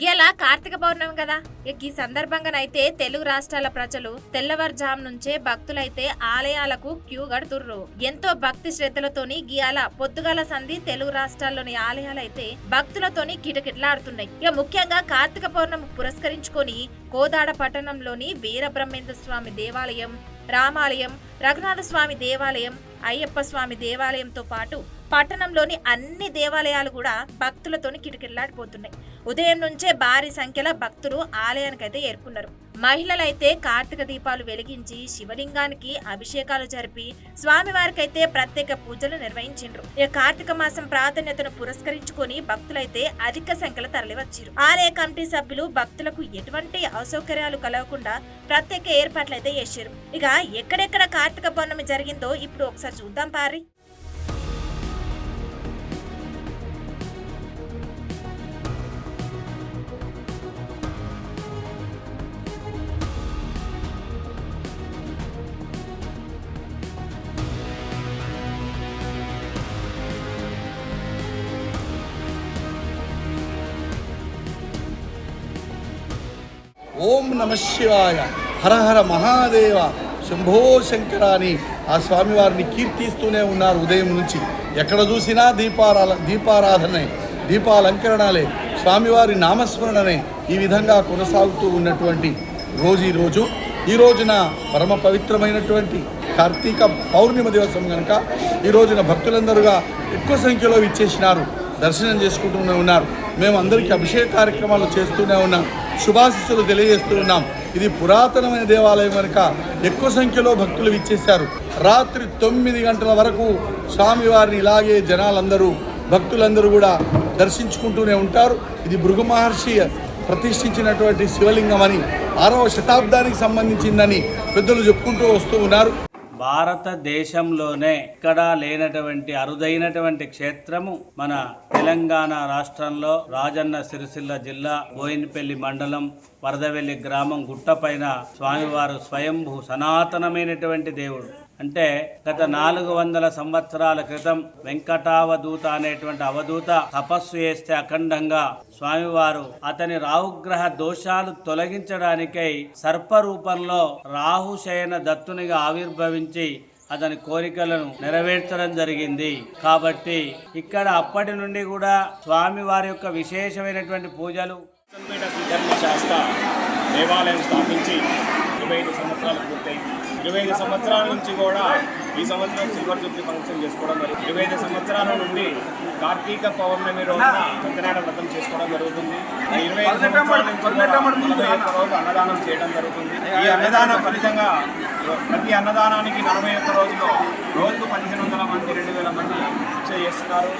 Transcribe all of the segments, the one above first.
గేల కార్తీక పౌర్ణమి కదా. ఇక ఈ సందర్భంగానైతే తెలుగు రాష్ట్రాల ప్రజలు తెల్లవారుజాము నుంచే భక్తులైతే ఆలయాలకు క్యూ కడుతుర్రు. ఎంతో భక్తి శ్రద్ధలతోని గీయాల పొద్దుగాల సంధి తెలుగు రాష్ట్రాల్లోని ఆలయాలైతే భక్తులతోని కిటకిటలాడుతున్నాయి. ఇక ముఖ్యంగా కార్తీక పౌర్ణమి పురస్కరించుకొని కోదాడ పట్టణంలోని వీరబ్రహ్మేంద్ర స్వామి దేవాలయం రామాలయం రఘునాథ స్వామి దేవాలయం అయ్యప్ప స్వామి దేవాలయంతో పాటు పట్టణంలోని అన్ని దేవాలయాలు కూడా భక్తులతోని కిటకిటలాడిపోతున్నాయి. ఉదయం నుంచే భారీ సంఖ్యలో భక్తులు ఆలయానికైతే ఏర్కొన్నారు మహిళలైతే కార్తీక దీపాలు వెలిగించి శివలింగానికి అభిషేకాలు జరిపి స్వామివారికైతే ప్రత్యేక పూజలు నిర్వహించిండ్రు. ఇక కార్తీక మాసం ప్రాధాన్యతను పురస్కరించుకొని భక్తులైతే అధిక సంఖ్యలో తరలివచ్చారు ఆలయ కమిటీ సభ్యులు భక్తులకు ఎటువంటి అసౌకర్యాలు కలగకుండా ప్రత్యేక ఏర్పాట్లు అయితే చేశారు ఇక ఎక్కడెక్కడ కార్తీక పౌర్ణమి జరిగిందో ఇప్పుడు ఒకసారి చూద్దాం పారి. ఓం నమ శివాయ. హర హర మహాదేవ. శంభో శంకర అని ఆ స్వామివారిని కీర్తిస్తూనే ఉన్నారు ఉదయం నుంచి. ఎక్కడ చూసినా దీపారాల దీపారాధనే దీపాలంకరణలే. స్వామివారి నామస్మరణనే ఈ విధంగా కొనసాగుతూ ఉన్నటువంటి రోజు ఈ రోజు. ఈ రోజున పరమ పవిత్రమైనటువంటి కార్తీక పౌర్ణిమ దివసం కనుక ఈ రోజున భక్తులందరూగా ఎక్కువ సంఖ్యలో ఇచ్చేసినారు దర్శనం చేసుకుంటూనే ఉన్నారు. మేము అందరికీ అభిషేక కార్యక్రమాలు చేస్తూనే ఉన్నాం. శుభాశిస్సులు తెలియజేస్తూ ఉన్నాం. ఇది పురాతనమైన దేవాలయం కనుక ఎక్కువ సంఖ్యలో భక్తులు విచ్చేశారు. రాత్రి తొమ్మిది గంటల వరకు స్వామివారిని ఇలాగే జనాలందరూ భక్తులందరూ కూడా దర్శించుకుంటూనే ఉంటారు. ఇది భృగు మహర్షి ప్రతిష్ఠించినటువంటి శివలింగం అని ఆరవ శతాబ్దానికి సంబంధించిందని పెద్దలు చెప్పుకుంటూ వస్తూ ఉన్నారు. భారతదేశంలోనే ఎక్కడా లేనటువంటి అరుదైనటువంటి క్షేత్రము మన తెలంగాణ రాష్ట్రంలో రాజన్న సిరిసిల్ల జిల్లా బోయినపల్లి మండలం వరదవెల్లి గ్రామం గుట్టపైన స్వామివారు స్వయంభూ సనాతనమైనటువంటి దేవుడు. అంటే గత నాలుగు వందల సంవత్సరాల క్రితం వెంకటావధూత అనేటువంటి అవధూత తపస్సు చేస్తే అఖండంగా స్వామివారు అతని రాహుగ్రహ దోషాలు తొలగించడానికై సర్ప రూపంలో రాహు శయన దత్తునిగా ఆవిర్భవించి అతని కోరికలను నెరవేర్చడం జరిగింది. కాబట్టి ఇక్కడ అప్పటి నుండి కూడా స్వామివారి యొక్క విశేషమైనటువంటి పూజలు. శాస్త్ర దేవాలయం స్థాపించి ఇరవై ఐదు సంవత్సరాలు పూర్తయింది. ఇరవై ఐదు సంవత్సరాల నుంచి కూడా ఈ సంవత్సరం సిల్వర్ జూబ్లీ ఫంక్షన్ చేసుకోవడం జరుగుతుంది. ఇరవై ఐదు సంవత్సరాల నుండి కార్తీక పౌర్ణమి రోజున సత్యనారాయణ వ్రతం చేసుకోవడం జరుగుతుంది. ఇరవై ఐదు సంవత్సరాల నుంచి రోజు అన్నదానం చేయడం జరుగుతుంది. ఈ అన్నదానం ఫలితంగా ప్రతి అన్నదానానికి నలభై ఒక్క రోజులో రోజుకు పదిహేను వందల మంది రెండు వేల మంది భిక్ష చేస్తున్నారు.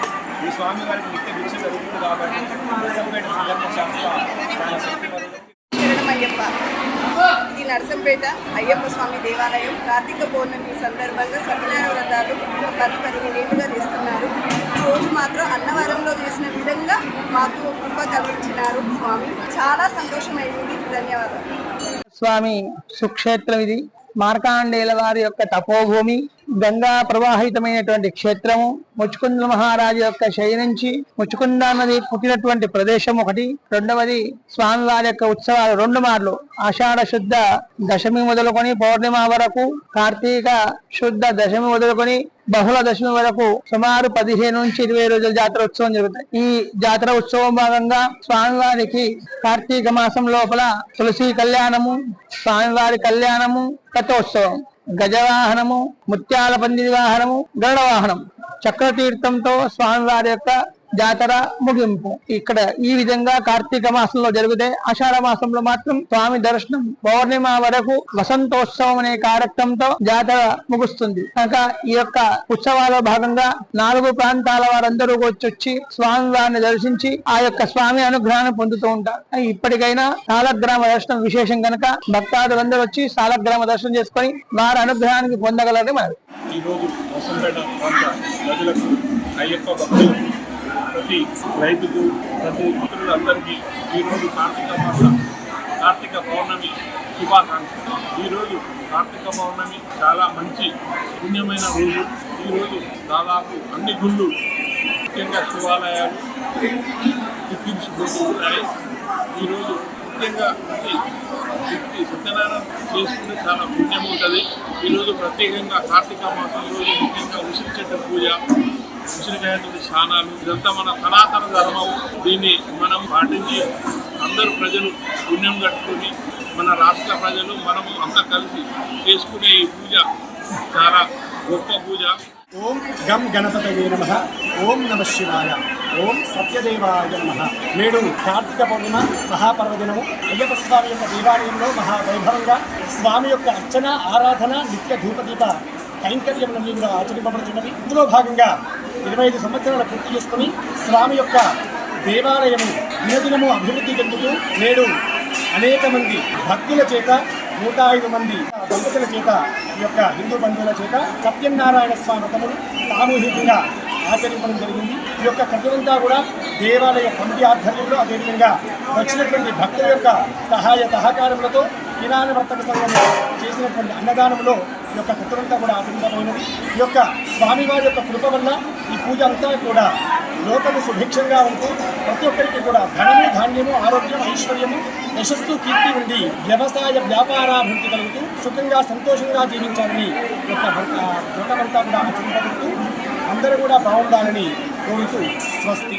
ఈ స్వామి వారికి నిత్య భిక్ష జరుగుతుంది కాబట్టి శాస్త్ర చాలా శక్తివంతులు శరణం అయ్యప్ప ఇది నరసంపేట అయ్యప్ప స్వామి దేవాలయం కార్తీక పౌర్ణమి సందర్భంగా సత్యనారాయణ వ్రతాలు పది పదిహేనేళ్ళుగా చేస్తున్నారు. రోజు మాత్రం అన్నవరంలో చేసిన విధంగా మాకు కృప కలిగించినారు స్వామి. చాలా సంతోషమైంది. ధన్యవాదాలు. స్వామి సుక్షేత్రం ఇది మార్కాండేయుల వారి యొక్క తపోభూమి గంగా ప్రవాహితమైనటువంటి క్షేత్రము ముచ్చుకుంద మహారాజు యొక్క శయనించి నుంచి ముచ్చుకుంద నది పుట్టినటువంటి ప్రదేశం ఒకటి. రెండవది స్వామివారి యొక్క ఉత్సవాలు రెండు మార్లు. ఆషాఢ శుద్ధ దశమి మొదలుకొని పౌర్ణిమ వరకు కార్తీక శుద్ధ దశమి మొదలుకొని బహుళ దశమి వరకు సుమారు పదిహేను నుంచి ఇరవై రోజుల జాతర ఉత్సవం జరుగుతాయి ఈ జాతర ఉత్సవం భాగంగా స్వామివారికి కార్తీక మాసం లోపల తులసి కళ్యాణము స్వామివారి కళ్యాణము కథోత్సవం గజవాహనము ముత్యాల పందిరి వాహనము గరుడ వాహనం. చక్రతీర్థంతో స్వామివారి యొక్క జాతర ముగింపు. ఇక్కడ ఈ విధంగా కార్తీక మాసంలో జరిగితే ఆషాఢ మాసంలో మాత్రం స్వామి దర్శనం పౌర్ణిమ వరకు వసంతోత్సవం అనే కార్యక్రమంతో జాతర ముగుస్తుంది. కనుక ఈ యొక్క ఉత్సవాల్లో భాగంగా నాలుగు ప్రాంతాల వారందరూ వచ్చి స్వామి వారిని దర్శించి ఆ యొక్క స్వామి అనుగ్రహాన్ని పొందుతూ ఉంటారు. ఇప్పటికైనా సాలగ్రామ దర్శనం విశేషం కనుక భక్తాదులందరూ వచ్చి సాలగ్రామ దర్శనం చేసుకొని వారి అనుగ్రహానికి పొందగలరని మరి ఈరోజు అయ్యప్ప భక్తులు ప్రతి రైతుకు ప్రతి మిత్రులందరికీ ఈరోజు కార్తీక మాసం కార్తీక పౌర్ణమి శుభాకాంక్షలు. ఈరోజు కార్తీక పౌర్ణమి చాలా మంచి పుణ్యమైన రోజు. ఈరోజు దాదాపు అన్ని గుళ్ళు ముఖ్యంగా శివాలయాలు టిఫిన్స్ ఉంటాయి. ఈరోజు ముఖ్యంగా ప్రతి వ్యక్తి సత్యనారాయణ చేసుకుంటే చాలా పుణ్యం ఉంటుంది. ఈరోజు ప్రత్యేకంగా కార్తీక మాసం ఈరోజు ముఖ్యంగా ఉసిరి చెట్టు పూజ ఉసిరికాయతోటి స్నానాలు ఇదంతా మన సనాతన ధర్మం. దీన్ని మనం పాటించి అందరు ప్రజలు పుణ్యం కట్టుకుని మన రాష్ట్ర ప్రజలు మనము అంతా కలిసి చేసుకునే ఈ పూజ చాలా గొప్ప పూజ. ఓం గం గణపతయే నమ. ఓం నమ శివాయ. ఓం సత్యదేవాయ నమ. నేడు కార్తీక పౌర్ణిమ మహాపర్వదినము. అయ్యప్ప స్వామి యొక్క దేవాలయంలో మహావైభవంగా స్వామి యొక్క అర్చన ఆరాధన నిత్య ధూపదీప కైంకర్యములన్నీ కూడా ఆచరింపబడుతున్నవి ఇందులో భాగంగా ఇరవై ఐదు సంవత్సరాలు పూర్తి చేసుకుని స్వామి యొక్క దేవాలయము దినదినము అభివృద్ధి చెందుతూ నేడు అనేక మంది భక్తుల చేత నూట ఐదు మంది దంపతుల చేత ఈ యొక్క హిందూ బంధువుల చేత సత్యనారాయణ స్వామి వ్రతములు సామూహికంగా ఆచరించడం జరిగింది. ఈ యొక్క కథలంతా కూడా దేవాలయ కమిటీ ఆధ్వర్యంలో అదేవిధంగా వచ్చినటువంటి భక్తుల యొక్క సహాయ సహకారములతో కిరాణ వర్తక సంఘంలో చేసినటువంటి అన్నదానంలో యొక్క కథలంతా కూడా ఆచరించబడినది ఈ యొక్క స్వామివారి యొక్క కృప వల్ల ఈ పూజ అంతా కూడా లోకము సుభిక్షంగా ఉంటూ ప్రతి ఒక్కరికి కూడా ధనము ధాన్యము ఆరోగ్యం ఐశ్వర్యము యశస్సు కీర్తి ఉండి వ్యవసాయ వ్యాపారాభివృద్ధి కలుగుతూ సుఖంగా సంతోషంగా జీవించాలని యొక్క వ్రత- వ్రతమంతా కూడా ఆచరింపబడుతూ అందరూ కూడా బాగుండాలని కోరుతూ స్వస్తి.